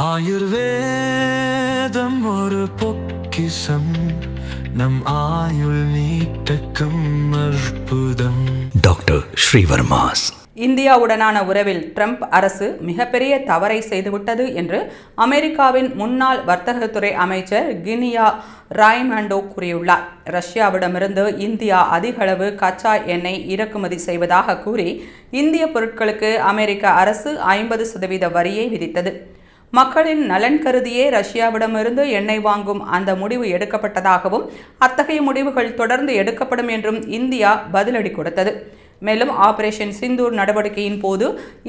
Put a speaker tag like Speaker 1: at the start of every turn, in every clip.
Speaker 1: ஆயுர்வேதம் ஒரு பொக்கிசம் நம் ஆயுள் நீட்டக்கும் அற்புதம்.
Speaker 2: டாக்டர் ஸ்ரீவர்மாஸ்.
Speaker 3: இந்தியாவுடனான உறவில் ட்ரம்ப் அரசு மிகப்பெரிய தவறை செய்துவிட்டது என்று அமெரிக்காவின் முன்னாள் வர்த்தகத்துறை அமைச்சர் கினியா ராய்மாண்டோ கூறியுள்ளார். ரஷ்யாவிடமிருந்து இந்தியா அதிகளவு கச்சா எண்ணெய் இறக்குமதி செய்வதாக கூறி இந்திய பொருட்களுக்கு அமெரிக்க அரசு ஐம்பது சதவீத வரியை விதித்தது. மக்களின் நலன் கருதியே ரஷ்யாவிடமிருந்து எண்ணெய் வாங்கும் அந்த முடிவு எடுக்கப்பட்டதாகவும் அத்தகைய முடிவுகள் தொடர்ந்து எடுக்கப்படும் என்றும் இந்தியா பதிலடி கொடுத்தது. மேலும் ஆபரேஷன் சிந்தூர் நடவடிக்கையின் போது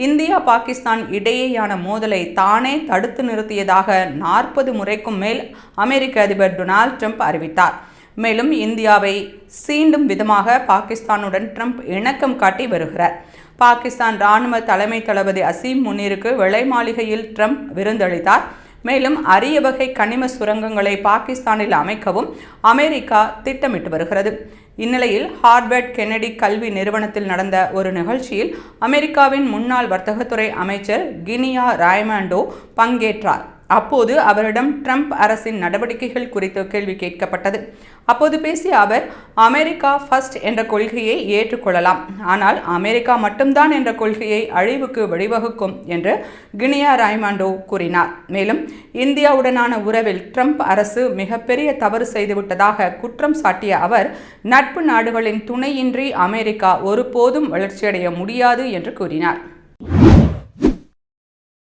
Speaker 3: இந்தியா பாகிஸ்தான் இடையேயான மோதலை தானே தடுத்து நிறுத்தியதாக நாற்பது முறைக்கும் மேல் அமெரிக்க அதிபர் டொனால்ட் ட்ரம்ப் அறிவித்தார். மேலும் இந்தியாவை சீண்டும் விதமாக பாகிஸ்தானுடன் ட்ரம்ப் இணக்கம் காட்டி வருகிறார். பாகிஸ்தான் ராணுவ தலைமை தளபதி அசீம் முனீருக்கு வெள்ளை மாளிகையில் ட்ரம்ப் விருந்தளித்தார். மேலும் அரிய வகை கனிம சுரங்கங்களை பாகிஸ்தானில் அமைக்கவும் அமெரிக்கா திட்டமிட்டு வருகிறது. இந்நிலையில் ஹார்வர்ட் கென்னடி கல்வி நிறுவனத்தில் நடந்த ஒரு நிகழ்ச்சியில் அமெரிக்காவின் முன்னாள் வர்த்தகத்துறை அமைச்சர் கினியா ராய்மாண்டோ பங்கேற்றார். அப்போது அவரிடம் ட்ரம்ப் அரசின் நடவடிக்கைகள் குறித்து கேள்வி கேட்கப்பட்டது. அப்போது பேசிய அவர் அமெரிக்கா ஃபர்ஸ்ட் என்ற கொள்கையை ஏற்றுக்கொள்ளலாம். ஆனால் அமெரிக்கா மட்டும்தான் என்ற கொள்கையை அழிவுக்கு வழிவகுக்கும் என்று கினியா ராய்மாண்டோ கூறினார். மேலும் இந்தியாவுடனான உறவில் ட்ரம்ப் அரசு மிகப்பெரிய தவறு செய்துவிட்டதாக குற்றம் சாட்டிய அவர் நட்பு நாடுகளின் துணையின்றி அமெரிக்கா ஒருபோதும் வளர்ச்சியடைய முடியாது என்று கூறினார்.